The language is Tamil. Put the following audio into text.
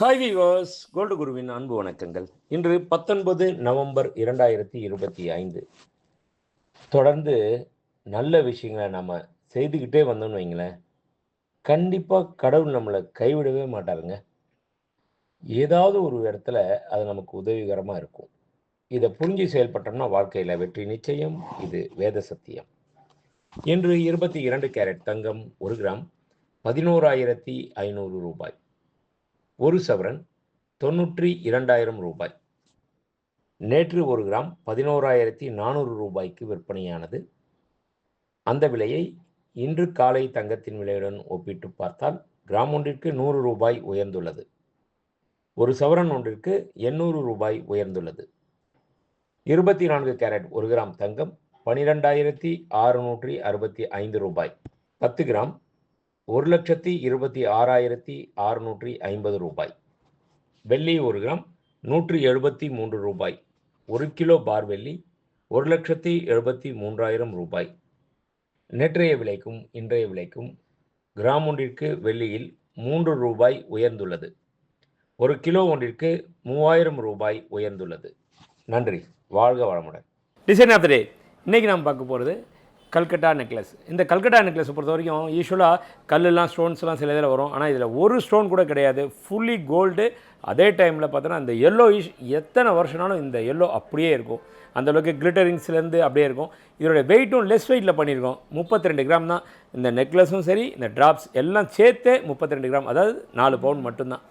ஹாய் விவாஸ் கோல்டு குருவின் அன்பு வணக்கங்கள். இன்று பத்தொன்பது நவம்பர் இரண்டாயிரத்தி இருபத்தி ஐந்து. தொடர்ந்து நல்ல விஷயங்களை நம்ம செய்துக்கிட்டே வந்தோம்னு வைங்களேன். கண்டிப்பாக கடவுள் நம்மளை கைவிடவே மாட்டாருங்க. ஏதாவது ஒரு இடத்துல அது நமக்கு உதவிகரமாக இருக்கும். இதை புரிஞ்சு செயல்பட்டோம்னா வாழ்க்கையில் வெற்றி நிச்சயம் இது வேத சத்தியம். இன்று இருபத்தி இரண்டு கேரட் தங்கம் ஒரு கிராம் பதினோராயிரத்தி ஐநூறு ரூபாய். ஒரு சவரன் தொண்ணூற்றி இரண்டாயிரம் ரூபாய். நேற்று ஒரு கிராம் பதினோராயிரத்தி நானூறு ரூபாய்க்கு விற்பனையானது. அந்த விலையை இன்று காலை தங்கத்தின் விலையுடன் ஒப்பிட்டு பார்த்தால் கிராம் ஒன்றிற்கு நூறு ரூபாய் உயர்ந்துள்ளது. ஒரு சவரன் ஒன்றிற்கு எண்ணூறு ரூபாய் உயர்ந்துள்ளது. இருபத்தி நான்கு கேரட் ஒரு கிராம் தங்கம் பனிரெண்டாயிரத்தி அறுநூற்றி அறுபத்தி ஐந்து ரூபாய். பத்து கிராம் ஒரு லட்சத்தி இருபத்தி ஆறாயிரத்தி அறுநூற்றி ஐம்பது ரூபாய். வெள்ளி ஒரு கிராம் நூற்றி எழுபத்தி மூன்று ரூபாய். ஒரு கிலோ பார் வெள்ளி ஒரு லட்சத்தி எழுபத்தி மூன்றாயிரம் ரூபாய். நேற்றைய விலைக்கும் இன்றைய விலைக்கும் கிராம் ஒன்றிற்கு வெள்ளியில் மூன்று ரூபாய் உயர்ந்துள்ளது. ஒரு கிலோ ஒன்றிற்கு மூவாயிரம் ரூபாய் உயர்ந்துள்ளது. நன்றி. வாழ்க வளமுடன். டிசைன் ஆஃப் த டே இன்றைக்கி நம்ம பார்க்க போகிறது கல்கட்டா நெக்லஸ் இந்த கல்கட்டா நெக்லஸை பொறுத்த வரைக்கும் யூஸ்வலாக கல்லுலாம் ஸ்டோன்ஸ்லாம் சில இதில் வரும். ஆனால் இதில் ஒரு ஸ்டோன் கூட கிடையாது. ஃபுல்லி கோல்டு அதே டைமில் பார்த்தோன்னா அந்த எல்லோ இஷ் எத்தனை வருஷனாலும் இந்த எல்லோ அப்படியே இருக்கும். அந்த அளவுக்கு கிளிட்டரிங்ஸ்லேருந்து அப்படியே இருக்கும். இதோட வெயிட்டும் லெஸ் வெயிட்டில் பண்ணியிருக்கோம். முப்பத்தி ரெண்டு கிராம் தான். இந்த நெக்லஸும் சரி இந்த ட்ராப்ஸ் எல்லாம் சேர்த்தே முப்பத்தி ரெண்டு கிராம் அதாவது நாலு பவுன் மட்டும்தான்.